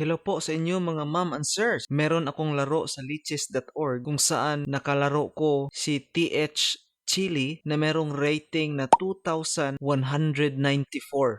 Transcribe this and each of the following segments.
Hello po sa inyo mga ma'am and sirs. Meron akong laro sa liches.org kung saan nakalaro ko si TH Chili na merong rating na 2,194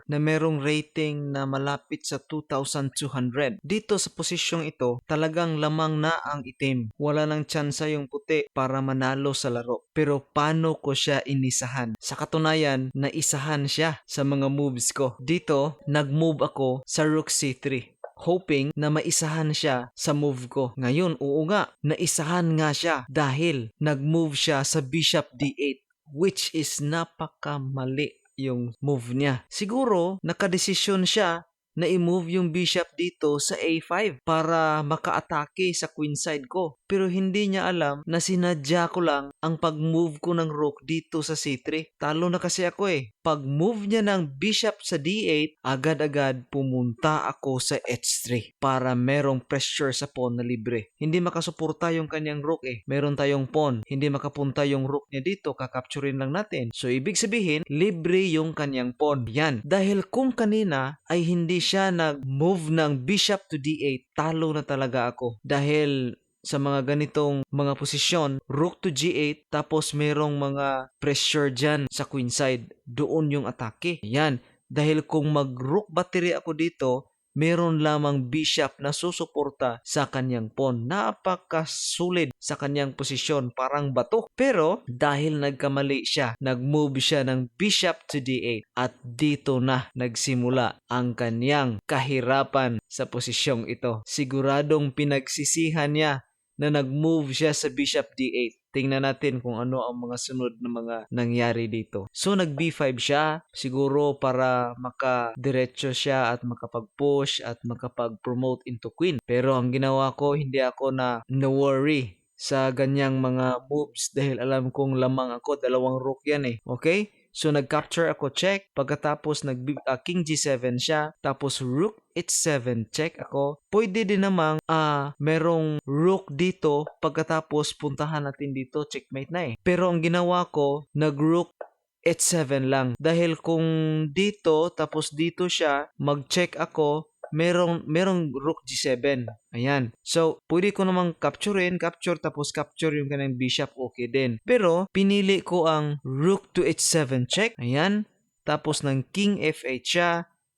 na merong rating na malapit sa 2,200. Dito sa posisyong ito, talagang lamang na ang itim. Wala nang tsansa yung puti para manalo sa laro. Pero paano ko siya inisahan? Sa katunayan, naisahan siya sa mga moves ko. Dito, nag-move ako sa Rook C3 hoping na maisahan siya sa move ko. Ngayon, oo nga, naisahan nga siya dahil nag-move siya sa Bishop D8 which is napakamali yung move niya. Siguro, nakadesisyon siya na i-move yung bishop dito sa A5 para maka-atake sa queen side ko. Pero hindi niya alam na sinadya ko lang ang pag-move ko ng rook dito sa C3. Talo na kasi ako eh. Pag-move niya ng bishop sa D8, agad-agad pumunta ako sa H3 para merong pressure sa pawn na libre. Hindi makasuporta yung kanyang rook eh. Meron tayong pawn. Hindi makapunta yung rook niya dito, kakapturin lang natin. So ibig sabihin, libre yung kanyang pawn. Yan. Dahil kung kanina ay hindi siya nag-move ng bishop to D8, talo na talaga ako. Dahil sa mga ganitong mga posisyon, rook to g8, tapos merong mga pressure dyan sa queen side. Doon yung atake. Yan. Dahil kung mag-rook battery ako dito, meron lamang bishop na susuporta sa kanyang pawn. Napakasulit sa kanyang posisyon, parang bato. Pero dahil nagkamali siya, nag-move siya ng bishop to d8 at dito na nagsimula ang kanyang kahirapan sa posisyong ito. Siguradong pinagsisihan niya na nag-move siya sa bishop d8. Tingnan natin kung ano ang mga sunod na mga nangyari dito. So nag b5 siya siguro para makadiretso siya at makapag-push at makapag-promote into queen. Pero ang ginawa ko hindi ako na na-worry sa ganyang mga moves dahil alam kong lamang ako dalawang rook yan eh. Okay? So nag-capture ako check, pagkatapos nag uh, king g7 siya, tapos rook h7 check ako. Pwede din namang uh, merong rook dito, pagkatapos puntahan natin dito, checkmate na eh. Pero ang ginawa ko, nag-rook h7 lang. Dahil kung dito, tapos dito siya, mag-check ako, merong merong rook g7. Ayan. So, pwede ko namang capturein, capture tapos capture yung kanang bishop, okay din. Pero pinili ko ang rook to h7 check. Ayan. Tapos ng king f8 siya.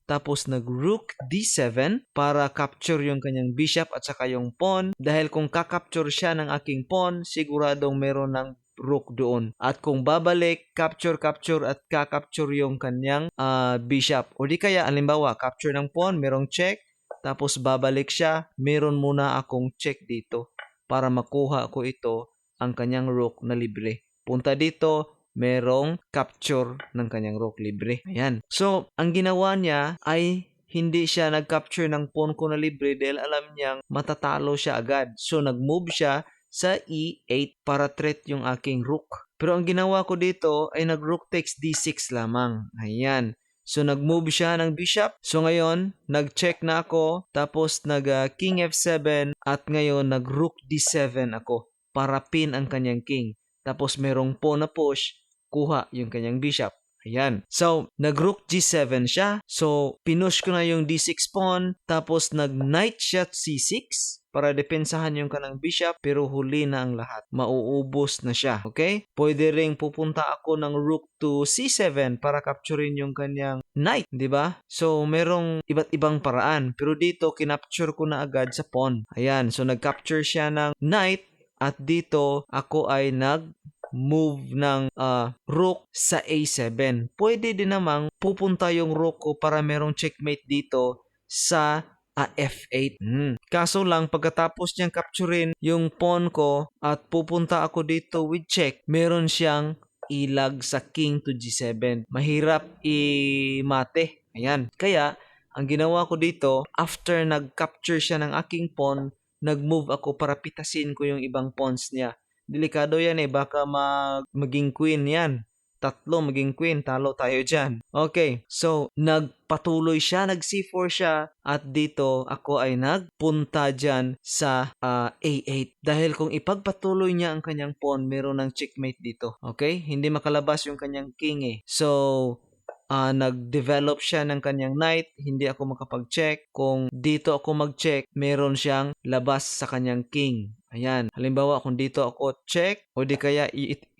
Tapos nag-rook d7 para capture yung kanyang bishop at saka yung pawn. Dahil kung kakapture siya ng aking pawn, siguradong meron ng rook doon. At kung babalik, capture, capture at ka-capture yung kanyang uh, bishop. O di kaya, alimbawa, capture ng pawn, merong check, tapos babalik siya, meron muna akong check dito para makuha ko ito ang kanyang rook na libre. Punta dito, merong capture ng kanyang rook libre. Ayan. So, ang ginawa niya ay hindi siya nag-capture ng pawn ko na libre dahil alam niyang matatalo siya agad. So, nag-move siya sa e8 para threat yung aking rook. Pero ang ginawa ko dito ay nag-rook takes d6 lamang. Ayan. So nag-move siya ng bishop. So ngayon, nag-check na ako. Tapos nag uh, king f7 at ngayon nag-rook d7 ako para pin ang kanyang king. Tapos merong pawn na push, kuha yung kanyang bishop. Ayan. So, nag-rook g7 siya. So, pinush ko na yung d6 pawn. Tapos, nag-knight shot c6 para depensahan yung kanang bishop pero huli na ang lahat. Mauubos na siya. Okay? Pwede ring pupunta ako ng rook to c7 para capturein yung kanyang knight, di ba? So, merong iba't ibang paraan. Pero dito, kinapture ko na agad sa pawn. Ayan. So, nag-capture siya ng knight at dito, ako ay nag move ng uh, rook sa a7. Pwede din namang pupunta yung rook ko para merong checkmate dito sa uh, F8. Hmm. Kaso lang, pagkatapos niyang capturein yung pawn ko at pupunta ako dito with check, meron siyang ilag sa king to g7. Mahirap i-mate. Ayan. Kaya, ang ginawa ko dito, after nag-capture siya ng aking pawn, nag-move ako para pitasin ko yung ibang pawns niya. Delikado yan eh, baka mag maging queen yan tatlo maging queen, talo tayo dyan. Okay, so nagpatuloy siya, nag C4 siya, at dito ako ay nagpunta dyan sa uh, A8. Dahil kung ipagpatuloy niya ang kanyang pawn, meron ng checkmate dito. Okay, hindi makalabas yung kanyang king eh. So, ah, nag-develop siya ng kanyang knight, hindi ako makapag-check. Kung dito ako mag-check, meron siyang labas sa kanyang king. Ayan. Halimbawa, kung dito ako check, o di kaya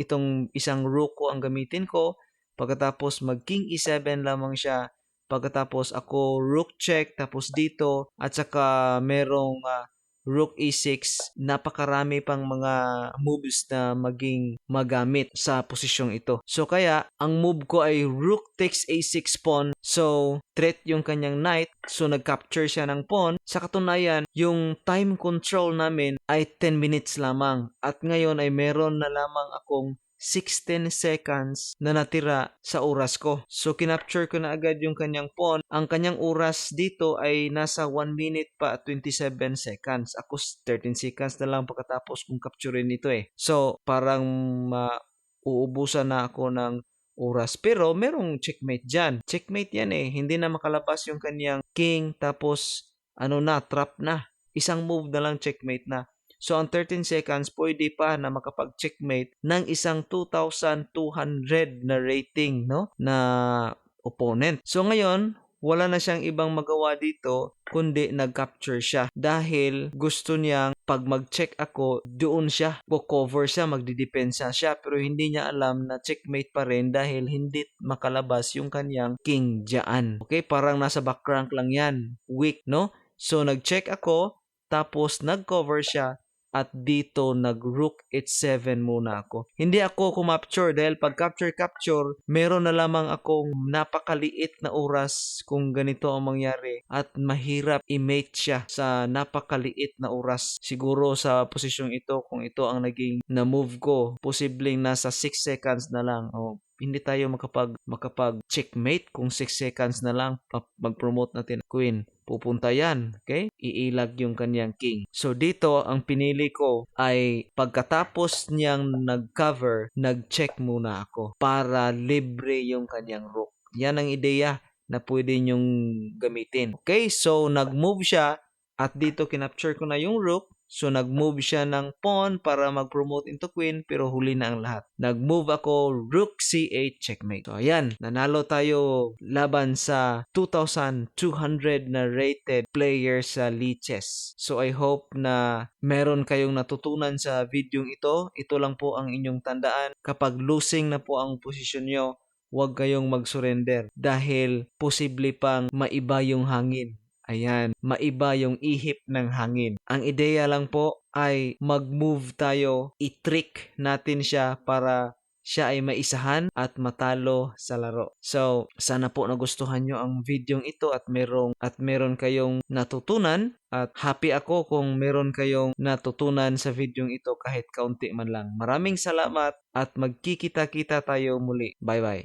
itong isang rook ko ang gamitin ko, pagkatapos mag king e7 lamang siya, pagkatapos ako rook check, tapos dito, at saka merong ah, rook e6, napakarami pang mga moves na maging magamit sa posisyong ito. So kaya, ang move ko ay rook takes a6 pawn. So, threat yung kanyang knight. So, nag-capture siya ng pawn. Sa katunayan, yung time control namin ay 10 minutes lamang. At ngayon ay meron na lamang akong 16 seconds na natira sa oras ko. So, kinapture ko na agad yung kanyang pawn. Ang kanyang oras dito ay nasa 1 minute pa at 27 seconds. Ako 13 seconds na lang pagkatapos kong capturein nito eh. So, parang mauubusan na ako ng oras. Pero, merong checkmate dyan. Checkmate yan eh. Hindi na makalabas yung kanyang king tapos ano na, trap na. Isang move na lang checkmate na. So, ang 13 seconds, pwede pa na makapag-checkmate ng isang 2,200 na rating, no? Na opponent. So, ngayon, wala na siyang ibang magawa dito kundi nag-capture siya dahil gusto niyang pag mag-check ako doon siya cover siya magdidepensa siya pero hindi niya alam na checkmate pa rin dahil hindi makalabas yung kanyang king diyan okay parang nasa back rank lang yan weak no so nag-check ako tapos nag-cover siya at dito nag-rook h7 muna ako. Hindi ako kumapture dahil pag capture-capture, meron na lamang akong napakaliit na oras kung ganito ang mangyari at mahirap i-mate siya sa napakaliit na oras. Siguro sa posisyong ito, kung ito ang naging na-move ko, posibleng nasa 6 seconds na lang. O, hindi tayo makapag makapag checkmate kung 6 seconds na lang mag-promote natin. Queen pupunta yan okay? Iilag yung kanyang king. So dito ang pinili ko ay pagkatapos niyang nag-cover nag-check muna ako para libre yung kanyang rook. Yan ang ideya na pwede niyong gamitin. Okay so nag-move siya at dito kinapture ko na yung rook So, nag-move siya ng pawn para mag-promote into queen, pero huli na ang lahat. Nag-move ako, rook c8, checkmate. So, ayan, nanalo tayo laban sa 2,200 na rated player sa Lichess. So, I hope na meron kayong natutunan sa video ito. Ito lang po ang inyong tandaan. Kapag losing na po ang posisyon nyo, huwag kayong mag-surrender dahil posible pang maiba yung hangin. Ayan, maiba yung ihip ng hangin. Ang ideya lang po ay mag-move tayo, i-trick natin siya para siya ay maisahan at matalo sa laro. So, sana po nagustuhan nyo ang video ito at merong at meron kayong natutunan at happy ako kung meron kayong natutunan sa video ito kahit kaunti man lang. Maraming salamat at magkikita-kita tayo muli. Bye-bye.